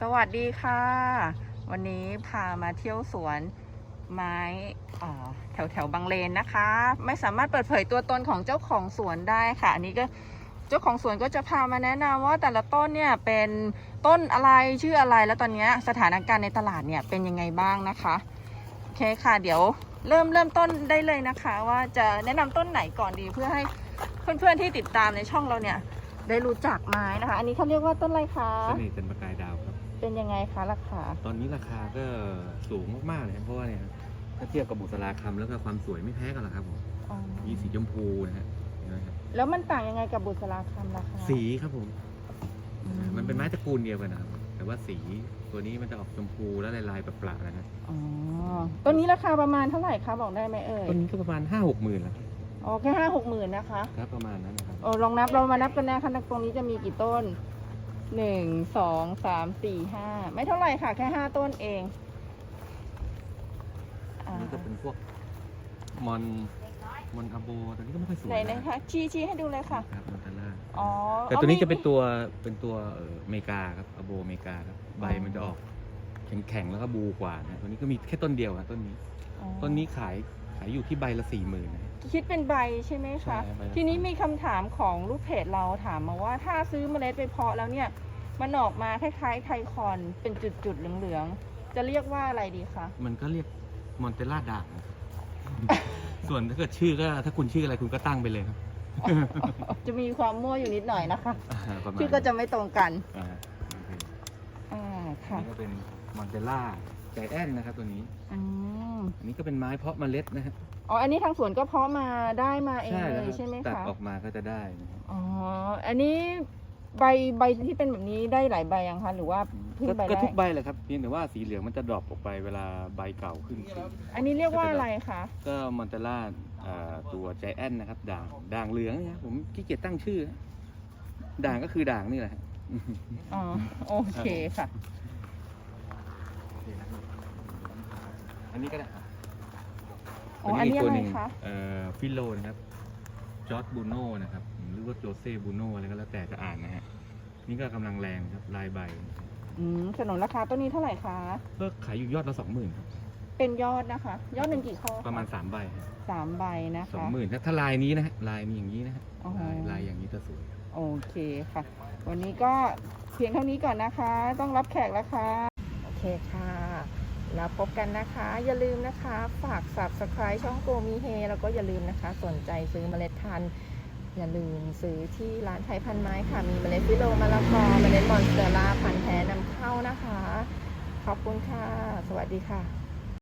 สวัสดีค่ะ วันนี้พามาเที่ยวสวนไม้แถวแถวบางเลนนะคะ ไม่สามารถเปิดเผยตัวตนของเจ้าของสวนได้ค่ะ อันนี้ก็เจ้าของสวนก็จะพามาแนะนำว่าแต่ละต้นเนี่ยเป็นต้นอะไรชื่ออะไรแล้วตอนนี้สถานการณ์ในตลาดเนี่ยเป็นยังไงบ้างนะคะโอเคค่ะ เดี๋ยวเริ่มเริ่มต้นได้เลยนะคะ ว่าจะแนะนำต้นไหนก่อนดีเพื่อให้เพื่อนๆที่ติดตามในช่องเราเนี่ยได้รู้จักไม้นะคะ อันนี้เขาเรียกว่าต้นอะไรคะสน่ห์จันประกาย เป็นยังไงคะราคา ตอนนี้ราคาก็สูงมากๆเลยครับเพราะว่าเนี่ยถ้าเทียบกับบุษราคำแล้วก็ความสวยไม่แพ้กันหรอกครับผมอ๋อมีสีชมพูนะฮะเห็นไหมครับแล้วมันต่างยังไงกับบุษราคำราคาสีครับผม อืมันเป็นไม้ตระกูลเดียวกันนะครับแต่ว่าสีตัวนี้มันจะออกชมพูแล้วลายๆประๆนะครับอ๋อต้นนี้ราคาประมาณเท่าไหร่คะบอกได้ไหมเอ่ยต้นนี้ก็ประมาณห้าหกหมื่นแล้วครับอ๋อแค่ห้าหกหมื่นนะคะครับประมาณนั้นนะครับโอ้ลองนับเรามานับกันนะคะตรงนี้จะมีกี่ต้น หนึ่งสองสามสี่ห้าไม่เท่าไหร่ค่ะ แค่ห้าต้นเองอ่านี่ก็เป็นพวกมอนมอนอาโบตัวนี้ก็ไม่ค่อยสวยไหนนะคะชี้ชี้ให้ดูเลยค่ะ ครับมอนตาล่าอ๋อแต่ตัวนี้อาจะเป็นมีตัวเป็นตัวเอ่ออเมริกาครับอาโบอเมริกาครับใบอ๋อมันจะออกแข็งๆแล้วก็บูกว่านะตัวนี้ก็มีแค่ต้นเดียวครับต้นนี้ อ๋อต้นนี้ขายขายอยู่ที่ใบละสี่หมื่นนะ คิดเป็นใบใช่ไหมคะใช่ใบละทีนี้มีคำถามของลูกเพจเราถามมาว่าถ้าซื้อเมล็ดไปเพาะแล้วเนี่ย มันออกมาคล้ายๆไทคอนเป็นจุดๆเหลืองๆ จะเรียกว่าอะไรดีคะ มันก็เรียกมอนเตล่าด่างนะครับ ส่วนถ้าเกิดชื่อก็ถ้าคุณชื่ออะไรคุณก็ตั้งไปเลยครับจะมีความมั่วอยู่นิดหน่อยนะคะอ่าประมาณชื่อก็จะไม่ตรงกัน อ่าโอเคอ่า อัค่ะนนี้ก็เป็นมอนเตล่าใจแอนนะครับตัวนี้อืม อันนี้ก็เป็นไม้เพาะเมล็ดนะฮะอ๋อ อันนี้ทางสวนก็เพาะมาได้มาเองเลแล้วยใช่ไหมตัดคะ ออกมาก็จะได้นะฮะอ๋อ อันนี้ใบใบที่เป็นแบบนี้ได้หลายใบยังคะ หรือว่าเพิ่งก็ใบก็แรทุกกใบแหละครับเพียงแต่ว่าสีเหลืองมันจะดรอปออกไปเวลาใบเก่าขึ้นสีอันนี้เรียกว่าอะไรคะ ก็มอนเตล่าอ่าตัวใจแอนนะครับ ด่างด่างเหลืองนะครับผมขี้เกียจตั้งชื่อฮะด่างก็คือด่างนี่แหละฮะ อ๋อ โอเคค่ะ อันนี้ก็ได้อ๋ออันนี้ตัวอะไรหนึ่งคะ เอ่อฟิโลนะครับ จอร์ดบูโน่นะครับ หรือว่าโจเซ่บูโน่อะไรก็แล้วแต่จะอ่านนะฮะ นี่ก็กำลังแรงครับ ลายใบ อืมสนนราคาต้นนี้เท่าไหร่คะ ก็ขายอยู่ยอดละสองหมื่นครับ เป็นยอดนะคะ ยอดหนึ่งกี่ข้อคประมาณสามใบสามใบนะสองคะ หมื่นถ้าลายนี้นะฮะ ลายมีอย่างนี้นะฮะ อ๋อ ลายลายอย่างนี้จะสวย โอเคค่ะ วันนี้ก็เพียงเท่านี้ก่อนนะคะ ต้องรับแขกแล้วค่ะ โอเคค่ะ แล้วพบกันนะคะ อย่าลืมนะคะ ฝาก subscribe ช่องโกมีเฮแล้วก็อย่าลืมนะคะ สนใจซื้อเมล็ดพันธุ์อย่าลืมซื้อที่ร้านไทยพันไม้ค่ะ มีเมล็ดฟิโลมะละกอเมล็ดมอนสเตอร่าพันธุ์แท้นำเข้านะคะ ขอบคุณค่ะ สวัสดีค่ะ